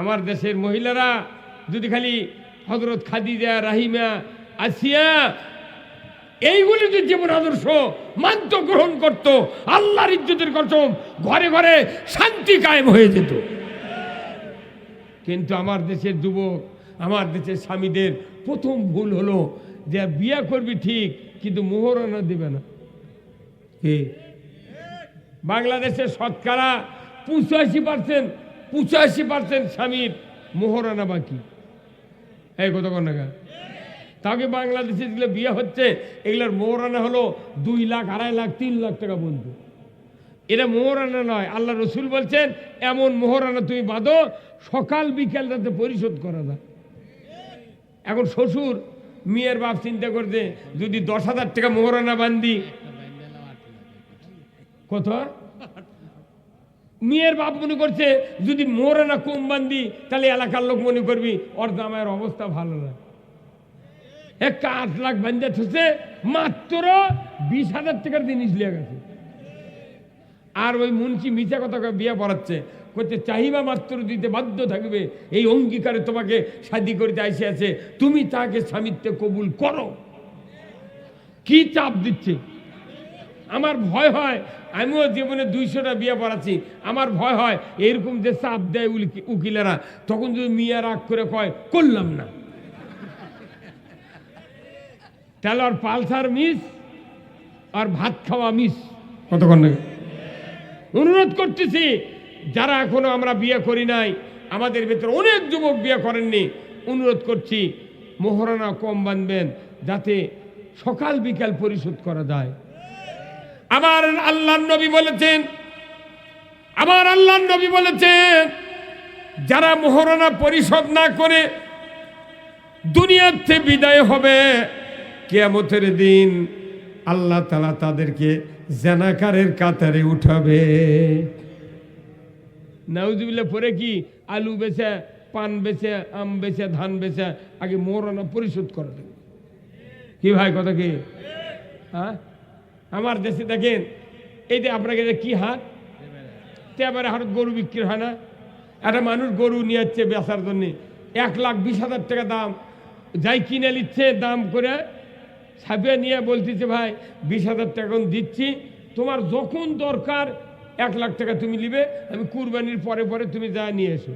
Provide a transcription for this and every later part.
আমার দেশের মহিলারা যদি খালি হজরত খাদিজা, রাহিমা, আসিয়া এইগুলি যদি যেমন আদর্শ মান্ত গ্রহণ করত, আল্লাহর ইজ্জতের কসম ঘরে ঘরে শান্তি কায়েম হয়ে যেত। কিন্তু আমার দেশের যুবক, আমার দেশের স্বামীদের প্রথম ভুল হলো যে বিয়ে করবি ঠিক, কিন্তু মোহরানা দেবে না। বাংলাদেশের শতকরা পঁচাশি পার্সেন্ট পঁচাশি পার্সেন্ট স্বামীর মোহরানা বাকি। এই কত কন্যা তাকে বাংলাদেশে যেগুলো বিয়ে হচ্ছে, এগুলোর মোহরানা হলো দুই লাখ, আড়াই লাখ, তিন লাখ টাকা বন্ধু। এটা মোহরানা নয়, আল্লাহ রসুল বলছেন, এমন মোহরানা তুমি বাঁধো, সকাল বিকেল রাতে পরিশোধ করা যায়। এখন শ্বশুর, মেয়ের বাপ চিন্তা করছে, যদি দশ হাজার টাকা মোহরানা বান্ধি। কত? মেয়ের বাপ মনে করছে, যদি মোহরানা কম বান্ধি তাহলে এলাকার লোক মনে করবি, ওর জামাইয়ের অবস্থা ভালো না। এক আট লাখ বান্ধে থসে মাত্র বিশ হাজার টাকার জিনিস লিয়ে গেছে। আর ওই মুন্সি মিথ্যা কথা বিয়ে পড়াচ্ছে করতে চাহিবা মাত্র দিতে বাধ্য থাকবে, এই অঙ্গীকারে তোমাকে শাদি করিতে আসে আছে, তুমি তাকে স্বামিত্বে কবুল করো। কি চাপ দিচ্ছে? আমার ভয় হয় আমিও জীবনে দুইশোটা বিয়ে পড়াচ্ছি। আমার ভয় হয় এরকম যে চাপ দেয় উলি- উকিলেরা তখন যদি মিয়া রাগ করে কয় করলাম না। তাহলে আর পালসার মিস আর ভাত খাওয়া মিস। কতক্ষণ অনুরোধ করতেছি যারা এখনও আমরা বিয়ে করি নাই আমাদের ভেতরে অনেক যুবক বিয়ে করেননি অনুরোধ করছি মোহরানা কম বানবেন যাতে সকাল বিকাল পরিশোধ করা যায়। আমার আল্লাহ নবী বলেছেন, আমার আল্লাহ নবী বলেছেন, যারা মোহরানা পরিশোধ না করে দুনিয়ার থেকে বিদায় হবে, কেয়ামতের দিন আল্লাহ তালা তাদেরকে জেনাকারের কাতারে উঠাবে। নাউজুবিল্লা পরে কি আলু বেচে, পান বেচে, আম বেচে, ধান বেচে, আগে মোহরানা পরিশোধ করে দেবে কি ভাই, কথা কি? হ্যাঁ? আমার দেশে দেখেন, এই যে আপনাকে কি হাট তেবারে হাট গরু বিক্রি হয় না। একটা মানুষ গরু নিয়ে যাচ্ছে বেচার জন্য। এক লাখ বিশ হাজার টাকা দাম। যাই কিনে নিচ্ছে, দাম করে ছাপিয়ে নিয়ে বলতেছে, ভাই, বিশ হাজার টাকা দিচ্ছি। তোমার যখন দরকার, এক লাখ টাকা তুমি নিবে। আমি কুরবানির পরে পরে তুমি যা নিয়ে এসো।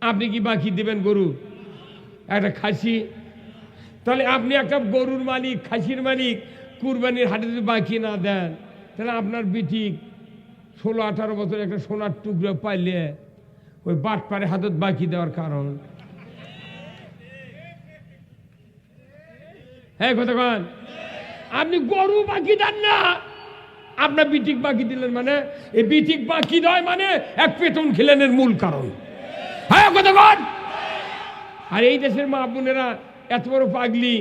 আপনি কি বাকি দেবেন গরু? একটা খাসি। তাহলে আপনি একটা গরুর মালিক, খাসির মালিক কুরবানির হাটে যদি বাকি না দেন, তাহলে আপনার বিটি ষোলো, আঠারো বছর একটা সোনার টুকরো পাইলে ওই বাট পারে হাতত বাকি দেওয়ার কারণ। হ্যাঁ আপনি গরু বাকি দেন না। আপনার বিটিক বাকি দিলেন মানে এই বিটিক বাকি দেয় মানে এক পেতন খিলেনের মূল কারণ। হ্যাঁ আর এই দেশের মা বোনেরা এত বড় পাগলি,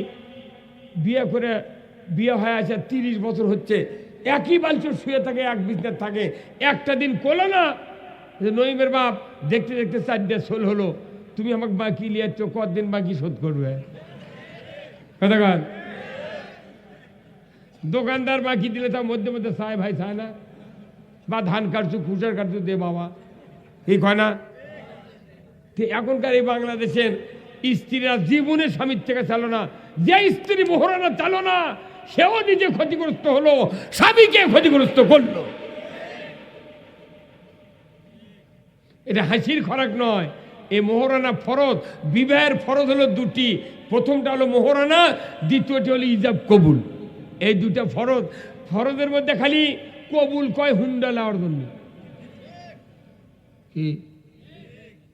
বিয়ে করে বিয়ে হয়ে আছে, তিরিশ বছর হচ্ছে। একই বালচর শুয়ে থাকে, এক বিজনেস থাকে। একটা দিন কোলো না। যে নইমের বাপ দেখতে দেখতে চারটে সোল হলো। তুমি আমাকে বাকি লিয়াচ্ছ কতদিন বাকি শোধ করবে? দোকানদার বাকি দিলে তার মধ্যে মধ্যে সাহেব, ভাই চায় না? বা ধান কাটছু, খুচার কাটছু, দে বাবা। এই কয় না? এখনকার এই বাংলাদেশের স্ত্রীরা জীবনে স্বামীর থেকে চালো না। যে স্ত্রী মোহরানা চালো না। সেও নিজে ক্ষতিগ্রস্ত হলো, স্বামীকে ক্ষতিগ্রস্ত করল। এটা হাসির খরাক নয়, এ মোহরানা ফরজ, বিবাহের ফরজ হলো দুটি। প্রথমটা হলো মোহরানা, দ্বিতীয়টি হলো ইজাব কবুল। এই দুটা ফরজ, ফরজের মধ্যে খালি কবুল কয় হুন্ডা নেওয়ার জন্য। কি?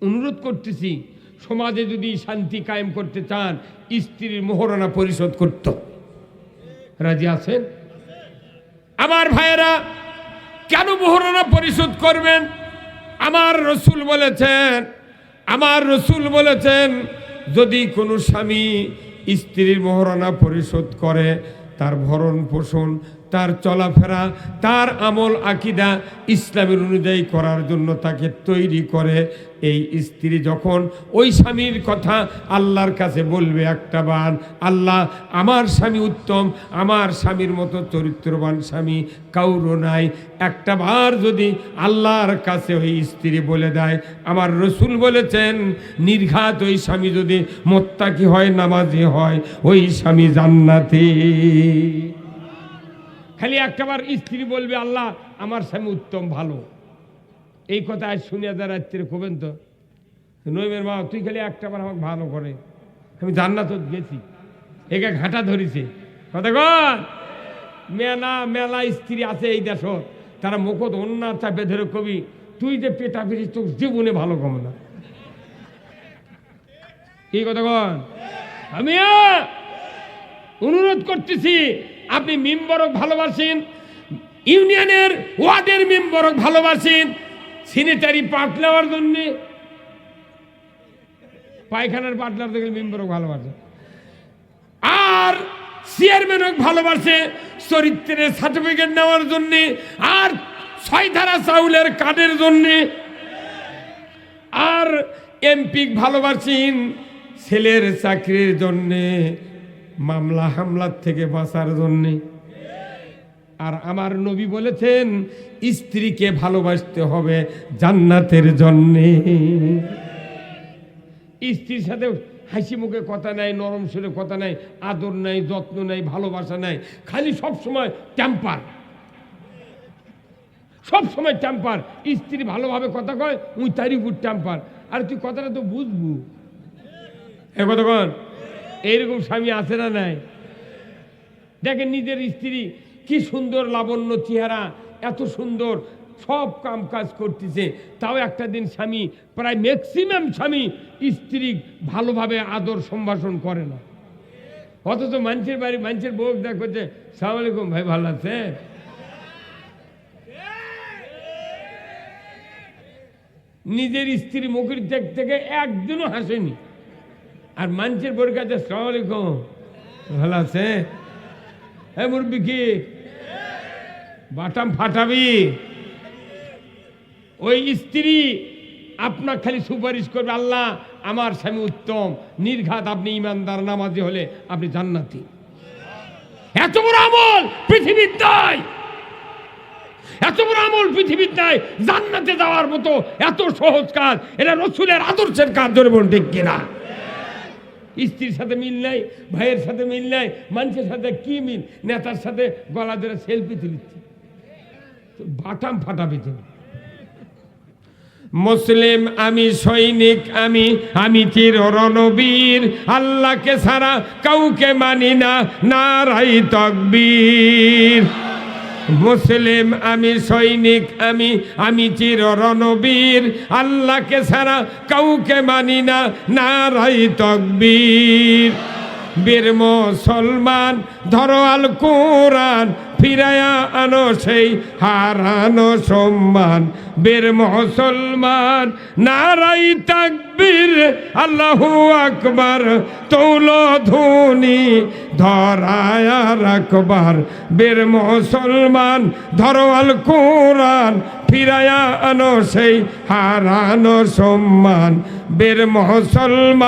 অনুরোধ করতেছি, সমাজে যদি শান্তি কায়েম করতে চান, স্ত্রীর মোহরানা পরিশোধ করত। রাজি আছেন? আমার ভাইয়েরা, কেন মোহরানা পরিশোধ করবেন? আমার রসুল বলেছেন, আমার রসুল বলেছেন, যদি কোনো স্বামী স্ত্রীর মোহরানা পরিশোধ করে, তার ভরণ পোষণ তার চলাফেরা, তার আমল আকিদা ইসলামের অনুযায়ী করার জন্য তাকে তৈরি করে। এই স্ত্রী যখন ওই স্বামীর কথা আল্লাহর কাছে বলবে একটা বার, আল্লাহ, আমার স্বামী উত্তম, আমার স্বামীর মতো চরিত্রবান স্বামী কাউরও নাই। একটা বার যদি আল্লাহর কাছে ওই স্ত্রী বলে দেয়, আমার রসুল বলেছেন, নির্ঘাত ওই স্বামী যদি মোত্তাকি হয়, নামাজি হয়, ওই স্বামী জান্নাতি। খালি একটাবার স্ত্রী বলবে, আল্লাহ, আমার স্বামী উত্তম, ভালো। এই কথা আজ শুনিয়া যা রাত্রে কবেন তো নইমের মা তুই খালি একটাবার আমাকে ভালো করে। আমি জান্নাত গেছি। একে ঘাটা ধরিছে। কথা কন? মেলা মেলা স্ত্রী আছে এই দেশ তারা মুখত অন্য চাপে ধরে কবি, তুই যে পেটা পেটিস তোর জীবনে ভালো কম না। কি কথা কন? আমি অনুরোধ করতেছি আপনি মেম্বরক ভালোবাসেন, ইউনিয়নের ওয়ার্ডের মেম্বরক ভালোবাসেন, সিনেটারি পার্ট নেওয়ার জন্যে। পায়খানার পার্টনার থেকে মেম্বরক ভালোবাসে। আর চেয়ারম্যানক ভালোবাসে, চরিত্রের সার্টিফিকেট নেওয়ার জন্যে, আর ছয় ধারা চাউলের কার্ডের জন্যে। আর এমপি ভালোবাসেন, ছেলের চাকরির জন্যে। মামলা হামলার থেকে বাঁচার জন্যে। আর আমার নবী বলেছেন, স্ত্রীকে ভালোবাসতে হবে জান্নাতের জন্যে। স্ত্রীর সাথে হাসি মুখে কথা নাই, নরম সুরে কথা নাই, আদর নাই, যত্ন নাই, ভালোবাসা নাই, খালি সব সময় টেম্পার সব সময় টেম্পার স্ত্রী ভালোভাবে কথা কয়, উই তারই উপর টেম্পার আর তুই কথাটা তো বুঝবু। এ কতক্ষণ এইরকম স্বামী আছে না নাই? দেখেন নিজের স্ত্রী কি সুন্দর লাবণ্য চেহারা, এত সুন্দর, সব কাম কাজ করতেছে। তাও একটা দিন স্বামী, প্রায় ম্যাক্সিমাম স্বামী স্ত্রী ভালোভাবে আদর সম্ভাষণ করে না। অথচ মানুষের বাড়ি, মানুষের বউ দেখ করছে সালাম আলাইকুম, ভাই ভালো আছে? নিজের স্ত্রী মুখের দিক থেকে একদিনও হাসেনি। আর মানুষের বউর কাছে ভালো আছে? হ্যাঁ মুরব্বী কি? বাটাম ফাটাবি। ওই স্ত্রী আপনার খালি সুপারিশ করবে, আল্লাহ আমার স্বামী উত্তম। নির্ঘাত আপনি ইমানদার, নামাজি হলে আপনি জান্নাতি। এত বড় আমল পৃথিবীর নাই। এত বড় আমল পৃথিবীর নাই। জান্নাতে যাওয়ার মতো এত সহজ কাজ, এটা রসুলের আদর্শের কাজ ধরে বলুন ঠিক কিনা? স্ত্রীর সাথে মিল নাই, ভাইয়ের সাথে মিল নাই, মানুষের সাথে কি মিল? নেতার সাথে গলা ধরে সেলফি তুলিচ্ছে বাটাম ফাটাবে তুমি মুসলিম আমি, সৈনিক আমি আমি চির রণবীর, আল্লাহকে ছাড়া কাউকে মানি না নারাই তকবীর। মুসলিম আমি সৈনিক আমি আমি চির রণবীর আল্লাহকে ছাড়া কাউকে মানি না নারাই তকবীর। বীর মুসলমান, ধরো আল কোরআন, ফিরায়া আনো সেই হারানো সম্মান। বীর মুসলমান, নারাই তাকবীর, আল্লাহু আকবার তৌল ধুনি ধরায়া রাখবার। বীর মুসলমান, ধরো আল কোরআন, ফিরায়া আনো সেই হারানো সম্মান। বীর মুসলমান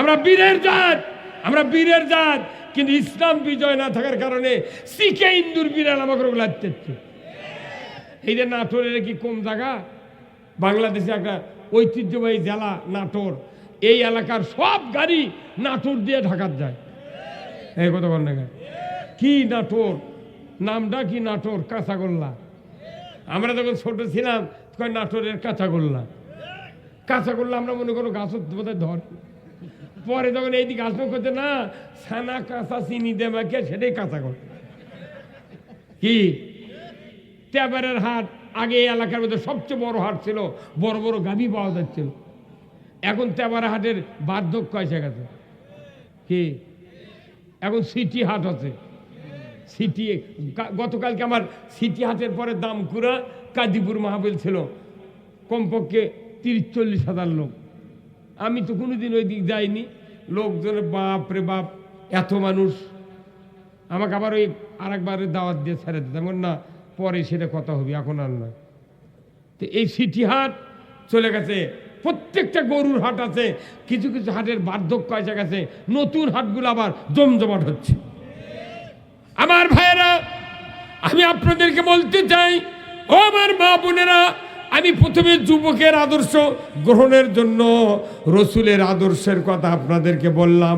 আমরা বীরের জাত, আমরা বীরের জাত, কিন্তু ইসলাম বিজয় না থাকার কারণে শিখে ইন্দুর বিড়াল আমাকে লাগতে এই যে নাটোরের কি কম জায়গা? বাংলাদেশে একটা ঐতিহ্যবাহী জেলা নাটোর। এই এলাকার সব গাড়ি নাটোর দিয়ে ঢাকার যায়। এই কথা বল কি নাটোর? নামটা কি নাটোর? কাঁচাগোল্লা। আমরা যখন ছোট ছিলাম নাটোরের কাঁচাগোল্লা। কাঁচাগোল্লা আমরা মনে করো গাছ বোধহয় ধর পরে যখন এইদিকে আসবে করছে না সানা কাঁচা চিনি দেমাকে সেটাই কাঁচা করে কি? ট্যাবারের হাট, আগে এই এলাকার মধ্যে সবচেয়ে বড় হাট ছিল, বড় বড় গাভি পাওয়া যাচ্ছিল। এখন ট্যাবারে হাটের বার্ধক্য এসে গেছে। কি? এখন সিটি হাট আছে। সিটি গতকালকে আমার সিটি হাটের পরে দামকুড়া কাদিপুর মাহাবিল ছিল। কমপক্ষে তিরিশ, চল্লিশ হাজার লোক। আমি তো কোনোদিন ওই দিক যাইনি। লোকজনের বাপ রে বাপ, এত মানুষ। আমাকে আবার ওই আরেকবার দাওয়াত দিয়ে ছেড়ে দিতে। এমন না, পরে সেটা কথা হবে, এখন আর নয়। তো এই সিটি হাট চলে গেছে। প্রত্যেকটা গরুর হাট আছে। কিছু কিছু হাটের বার্ধক্য এসে গেছে। নতুন হাটগুলো আবার জমজমাট হচ্ছে। আমার ভাইয়েরা, আমি আপনাদেরকে বলতে চাই, ও আমার মা বোনেরা আমি প্রথমে যুবকের আদর্শ গ্রহণের জন্য রসুলের আদর্শের কথা আপনাদেরকে বললাম।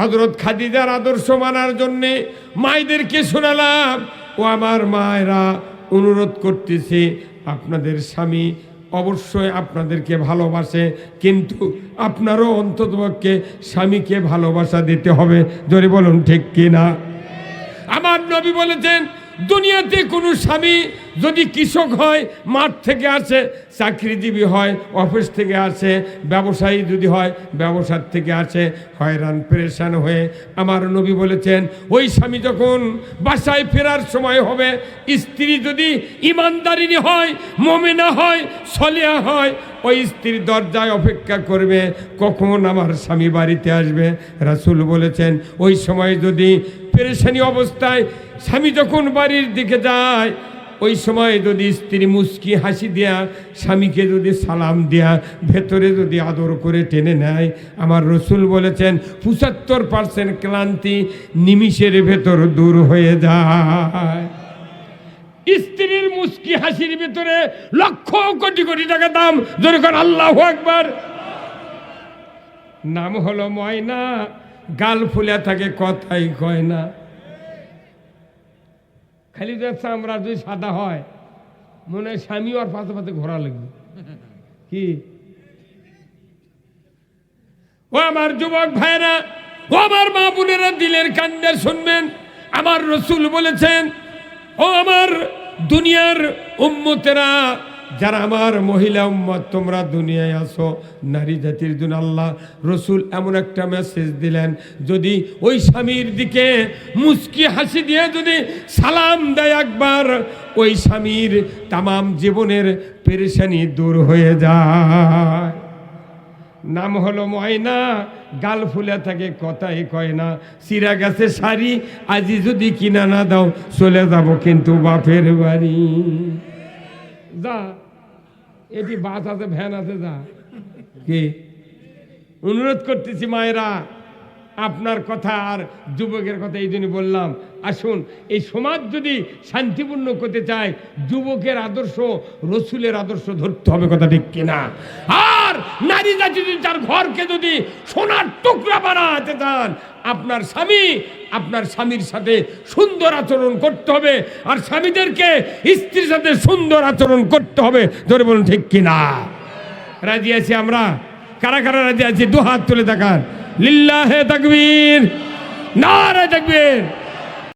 হজরত খাদিজার আদর্শ মানার জন্যে মায়েদেরকে শোনালাম। ও আমার মায়েরা অনুরোধ করতেছে আপনাদের স্বামী অবশ্যই আপনাদেরকে ভালোবাসে, কিন্তু আপনারও অন্ততপক্ষে স্বামীকে ভালোবাসা দিতে হবে। যদি বলুন, ঠিক কিনা? আমার নবী বলেছেন, দুনিয়াতে কোনো স্বামী যদি কৃষক হয়, মাঠ থেকে আসে, চাকরিজীবী হয়, অফিস থেকে আসে, ব্যবসায়ী যদি হয়, ব্যবসার থেকে আসে, হয়রান, পেরেশান হয়ে। আমার নবী বলেছেন, ওই স্বামী যখন বাসায় ফেরার সময় হবে, স্ত্রী যদি ইমানদারিনী হয়, মমেনা হয় সলিয়া হয়, ওই স্ত্রীর দরজায় অপেক্ষা করবে, কখন আমার স্বামী বাড়িতে আসবে? রাসুল বলেছেন, ওই সময় যদি পেরেশানি অবস্থায় স্বামী যখন বাড়ির দিকে যায় ওই সময় যদি স্ত্রী মুস্কি হাসি দেয়া, স্বামীকে যদি সালাম দেয়া, ভেতরে যদি আদর করে টেনে নেয়, আমার রসুল বলেছেন, পঁচাত্তর পার্সেন্ট ক্লান্তি নিমিষের ভেতর দূর হয়ে যায়। স্ত্রীর মুস্কি হাসির ভিতরে লক্ষ কোটি কোটি টাকা দাম যেরকম আল্লাহ একবার নাম হলো ময়না, গাল ফুলে থাকে কথাই কয় না। খালি তো চামড়া যদি সাদা হয়, মনে হয় স্বামী আর পাতে পাতে ঘোরা লাগবে। কি? ও আমার যুবক ভাইরা ও আমার মা বোনেরা দিলের কান্দের শুনবেন, আমার রসুল বলেছেন, ও আমার দুনিয়ার উম্মতেরা যারা আমার মহিলা উম্মত, তোমরা দুনিয়ায় আসো, নারী জাতির জন্য আল্লাহ, রসুল এমন একটা মেসেজ দিলেন, যদি ওই স্বামীর দিকে মুস্কি হাসি দিয়ে যদি সালাম দেয় একবার, ওই স্বামীর তামাম জীবনের পেরেশানি দূর হয়ে যায়। নাম হলো ময়না, গাল ফুলে থাকে, কথাই কয় না। সিরা গেছে শাড়ি, আজি যদি কিনা না দাও, চলে যাব কিন্তু বাপের বাড়ি। যা এটি বাস আছে ভ্যান আছে যা। কি? অনুরোধ করতেছি মায়েরা আপনার কথা আর যুবকের কথা এই জন্য বললাম। আসুন, এই সমাজ যদি শান্তিপূর্ণ করতে চায়, যুবকের আদর্শ, রসুলের আদর্শ ধরতে হবে কথা ঠিক কিনা? আর নারী জাতি যদি তার ঘরকে যদি সোনার টুকরা বানাতে চান, আপনার স্বামী আপনার স্বামীর সাথে সুন্দর আচরণ করতে হবে, আর স্বামীদেরকে স্ত্রীর সাথে সুন্দর আচরণ করতে হবে, ধরে বলুন ঠিক কিনা? রাজি আছি আমরা? কারা কারা রাজি আছি? দু হাত তুলে দেখান। লিল্লাহে তাকবীর নারে তাকবীর